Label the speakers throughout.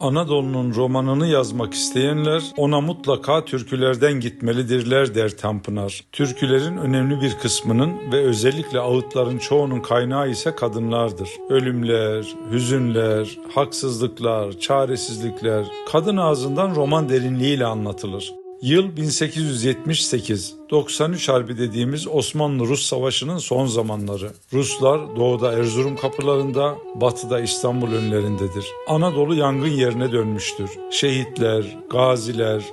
Speaker 1: Anadolu'nun romanını yazmak isteyenler ona mutlaka türkülerden gitmelidirler der Tanpınar. Türkülerin önemli bir kısmının ve özellikle ağıtların çoğunun kaynağı ise kadınlardır. Ölümler, hüzünler, haksızlıklar, çaresizlikler kadın ağzından roman derinliğiyle anlatılır. Yıl 1878. 93 Harbi dediğimiz Osmanlı-Rus Savaşı'nın son zamanları. Ruslar doğuda Erzurum kapılarında, batıda İstanbul önlerindedir. Anadolu yangın yerine dönmüştür. Şehitler, gaziler,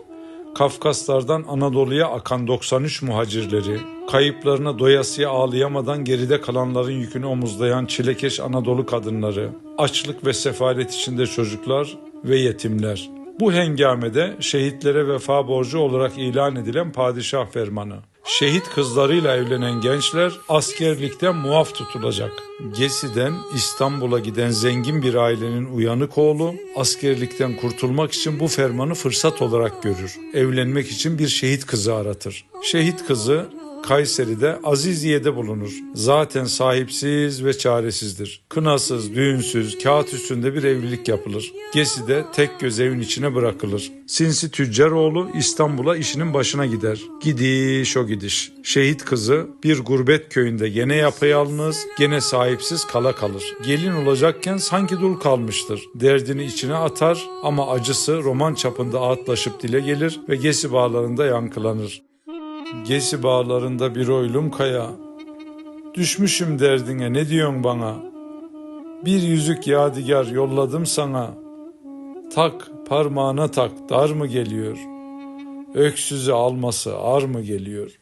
Speaker 1: Kafkaslardan Anadolu'ya akan 93 muhacirleri, kayıplarına doyasıya ağlayamadan geride kalanların yükünü omuzlayan çilekeş Anadolu kadınları, açlık ve sefalet içinde çocuklar ve yetimler. Bu hengamede şehitlere vefa borcu olarak ilan edilen padişah fermanı. Şehit kızlarıyla evlenen gençler askerlikten muaf tutulacak. Gesi'den İstanbul'a giden zengin bir ailenin uyanık oğlu askerlikten kurtulmak için bu fermanı fırsat olarak görür. Evlenmek için bir şehit kızı aratır. Şehit kızı Kayseri'de Aziziye'de bulunur. Zaten sahipsiz ve çaresizdir. Kınasız, düğünsüz, kağıt üstünde bir evlilik yapılır. Gesi'de tek göz evin içine bırakılır. Sinsi tüccaroğlu İstanbul'a işinin başına gider. Gidiş o gidiş. Şehit kızı bir gurbet köyünde gene yapayalnız, gene sahipsiz kala kalır. Gelin olacakken sanki dul kalmıştır. Derdini içine atar ama acısı roman çapında ağıtlaşıp dile gelir ve Gesi bağlarında yankılanır. Gesi bağlarında bir oylum kaya. Düşmüşüm derdine ne diyorsun bana? Bir yüzük yadigar yolladım sana. Tak parmağına tak dar mı geliyor? Öksüzü alması ar mı geliyor?